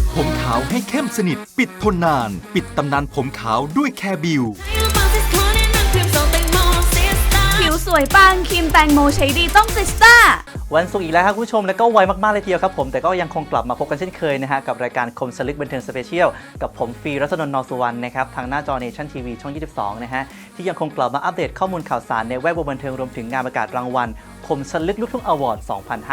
าวให้เข้มสนิท ปิดทนนาน ปิดตำนานผมขาวด้วยแคร์บิว ผิวสวยปังครีมแตงโมใช้ดีต้องซิสต้า วันศุกร์อีกแล้วครับคุณผู้ชมแล้วก็ไวมากๆเลยทีเดียวครับผมแต่ก็ยังคงกลับมาพบกันเช่นเคยนะฮะกับรายการคมสลึกบันเทิงสเปเชียลกับผมฟรีรัตนนท์นอสุวรรณนะครับทางหน้าจอเนชั่นทีวีช่อง 22 นะฮะที่ยังคงกลับมาอัปเดตข้อมูลข่าวสารในแวดวงบันเทิงรวมถึงงานประกาศรางวัล คมสลึกลูกทุ่งอวอร์ด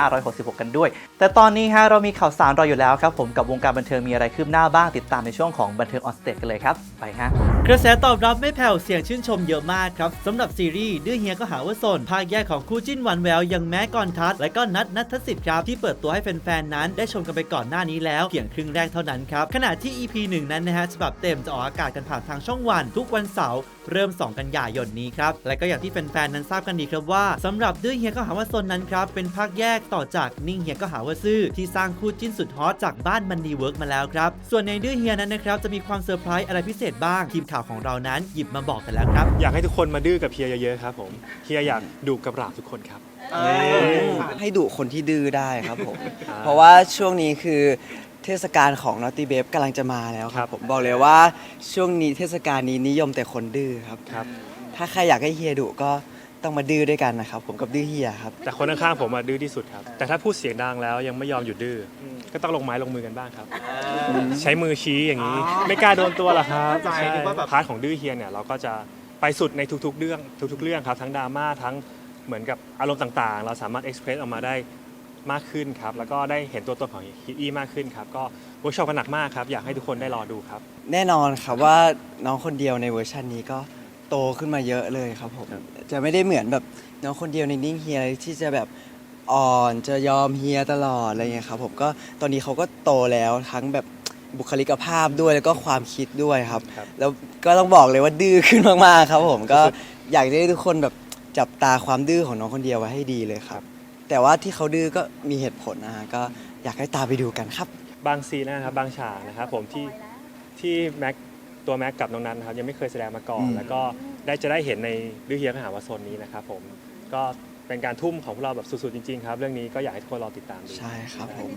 2566 กันด้วย แต่ตอนนี้ฮะเรามีข่าวสารรออยู่แล้วครับผมกับวงการบันเทิงมีอะไรคืบหน้าบ้างติดตามในช่วงของบันเทิงออนสเตจกันเลยครับ ไปฮะกระแสตอบรับไม่แผ่วเสียงชื่นชมเยอะมากครับสำหรับซีรีส์ดื้อเฮียก็หาว่าสนภาคแยกของคู่จิ้นหวานแววย่างแม้กรทัศและก็นัทนัทสิทธิ์ครับที่เปิดตัวให้แฟนๆนั้น ได้ชมกันไปก่อนหน้านี้แล้วเพียงครึ่งแรกเท่านั้นครับขณะที่ EP 1 นั้นนะฮะฉบับเต็มจะออกอากาศกันผ่านทางช่องวัน ทุกวันเสาร์เริ่ม 2 กันยายนนี้ครับและก็อย่างที่แฟนๆนั้นทราบกันดีครับว่าสำหรับดื้อเฮียก็หาว่าสนนั้นครับเป็นภาคแยกต่อจากนิ่งเฮียก็หาว่าซื่อที่สร้างคู่จิ้นสุดฮอตจากบ้านมันดีเวิร์กมาแล้วครับ ส่วนในดื้อเฮียนั้นนะครับจะมีความเซอร์ไพรส์อะไรพิเศษบ้าง ทีมข่าวของเรานั้นหยิบมาบอกกันแล้วครับ อยากให้ทุกคนมาดื้อกับเฮียเยอะๆครับผมเฮียอยากดุกับหลาบทุกคนครับ ให้ดุคนที่ดื้อได้ครับผมอ่าเพราะว่าช่วงนี้คือเทศกาลของนอตตี้เบฟกำลังจะมาแล้วคครัรับบผมบอกเลยว่าช่วงนี้เทศกาลนี้นิยมแต่คนดื้อครับครับถ้าใครอยากให้เฮียดุก็ ต้องมาดื้อด้วยกันนะครับผมกับดื้อเฮียครับ แต่คนข้างๆผมอะดื้อที่สุดครับ แต่ถ้าพูดเสียงดังแล้วยังไม่ยอมหยุดดื้ออก็ต้องลงไม้ลงมือกันบ้างครับ ใช้มือชี้อย่างนี้ ไม่กล้าโดนตัวหรอกครับใช่พาร์ทของดื้อเฮียเนี่ยเราก็จะไปสุดในทุกๆเรื่องทุกๆเรื่องครับ ทั้งดราม่าทั้งเหมือนกับอารมณ์ต่างๆ เราสามารถเอ็กซ์เพรสออกมาได้มากขึ้นครับ แล้วก็ได้เห็นตัวตนของฮิตอี้มากขึ้นครับ ก็เวิร์กช็อปกันหนักมากครับ อยากให้ทุกคนได้รอดูครับ แน่นอนครับว่าน้องคนเดียวในเวอร์ชันนี้ก็ โตขึ้นมาเยอะเลยครับผมครับจะไม่ได้เหมือนแบบน้องคนเดียวในนิ่งเฮียที่จะแบบอ่อนจะยอมเฮียตลอดอะไรเงี้ยครับผมก็ตอนนี้เขาก็โตแล้วทั้งแบบบุคลิกภาพด้วยแล้วก็ความคิดด้วยครับ ครับแล้วก็ต้องบอกเลยว่าดื้อขึ้นมากๆครับผมก็อยากให้ทุกคนแบบจับตาความดื้อของน้องคนเดียวไว้ให้ดีเลยครับ แต่ว่าที่เขาดื้อก็มีเหตุผลนะฮะก็อยากให้ตามไปดูกันครับ บางซีนนะครับบางฉากนะครับผมที่ที่แม็ก ตัวแม็กกับน้องนันนะครับยังไม่เคยแสดงมาก่อน อืม แล้วก็ได้จะได้เห็นในดื้อเฮียขหาวาโซนนี้นะครับผมก็เป็นการทุ่มของพวกเราแบบสุดๆจริงๆครับ เรื่องนี้ก็อยากให้ทุกคนรอติดตามดู ใช่ครับผม